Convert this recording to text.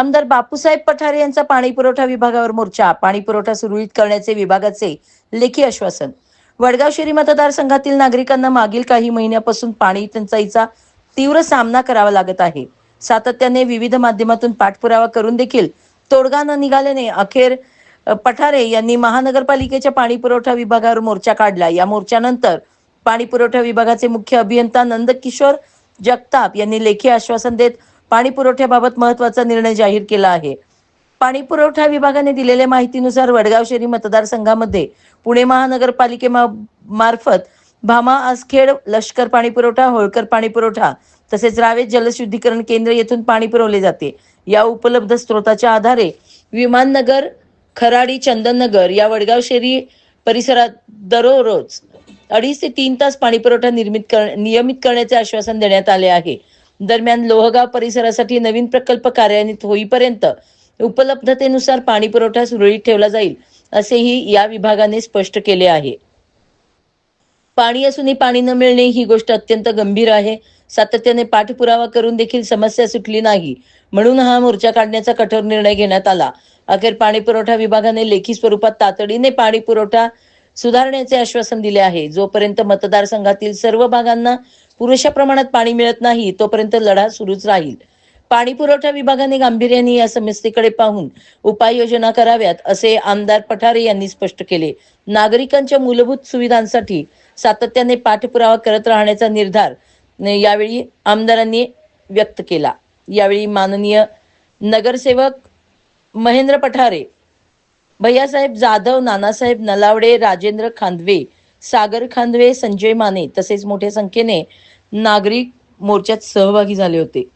आमदार बापूसाहेब पठारे यांचा पाणी पुरवठा विभागावर मोर्चा. पाणी पुरवठा सुरळीत करण्याचे विभागाचे लेखी आश्वासन. वडगाव शहरी मतदारसंघातील नागरिकांना मागील काही महिन्यापासून पाणी टंचाईचा तीव्र सामना करावा लागत आहे. सातत्याने विविध माध्यमातून पाठपुरावा करून देखील तोडगा न निघाल्याने अखेर पठारे यांनी महानगरपालिकेच्या पाणी पुरवठा विभागावर मोर्चा काढला. या मोर्चानंतर पाणी पुरवठा विभागाचे मुख्य अभियंता नंदकिशोर जगताप यांनी लेखी आश्वासन देत पाणी पुरवठ्याबाबत महत्त्वाचा निर्णय जाहीर केला आहे. पाणी पुरवठा विभागाने दिलेल्या माहितीनुसार वडगाव शहरी मतदारसंघामध्ये पुणे महानगरपालिके मार्फत भामा आसखेड लष्कर पाणी पुरवठा होळकर पाणी पुरवठा तसेच रावेत जलशुद्धीकरण केंद्र येथून पाणी पुरवले जाते. या उपलब्ध स्रोताच्या आधारे विमाननगर खराडी चंदननगर या वडगाव शहरी परिसरात दररोज अडीच ते तीन तास पाणी पुरवठा निर्मित कर नियमित करण्याचे आश्वासन देण्यात आले आहे. दरम्यान लोहगाव परिसरासाठी नवीन प्रकल्प कार्यान्वित होईपर्यंत उपलब्धतेनुसार पाणी पुरवठा सुरळीत ठेवला जाईल असेही या विभागाने स्पष्ट केले आहे. पाणी असूनही पाणी न मिळणे ही गोष्ट अत्यंत गंभीर आहे. सातत्याने पाठपुरावा करून देखील समस्या सुटली नाही. म्हणून हा मोर्चा काढण्याचा कठोर निर्णय घेण्यात आला. अखेर पाणी पुरवठा विभागाने लेखी स्वरूपात तातडीने पाणी पुरवठा सुधारण्याचे आश्वासन दिले आहे. जोपर्यंत मतदारसंघातील सर्व भागांना पुरेशा प्रमाणात पाणी मिळत नाही तोपर्यंत लढा सुरूच राहील. पाणी पुरवठा विभागाने गांभीर्याने या समस्येकडे पाहून उपाययोजना कराव्यात असे आमदार पठारे यांनी स्पष्ट केले. नागरिकांच्या मूलभूत सुविधांसाठी सातत्याने पाठपुरावा करत राहण्याचा निर्धार यावेळी आमदारांनी व्यक्त केला. यावेळी माननीय नगरसेवक महेंद्र पठारे भैयासाहेब जाधव नानासाहेब नलावडे राजेंद्र खांदवे सागर खांदवे संजय माने तसेच मोठ्या संख्येने नागरिक मोर्चात सहभागी झाले होते.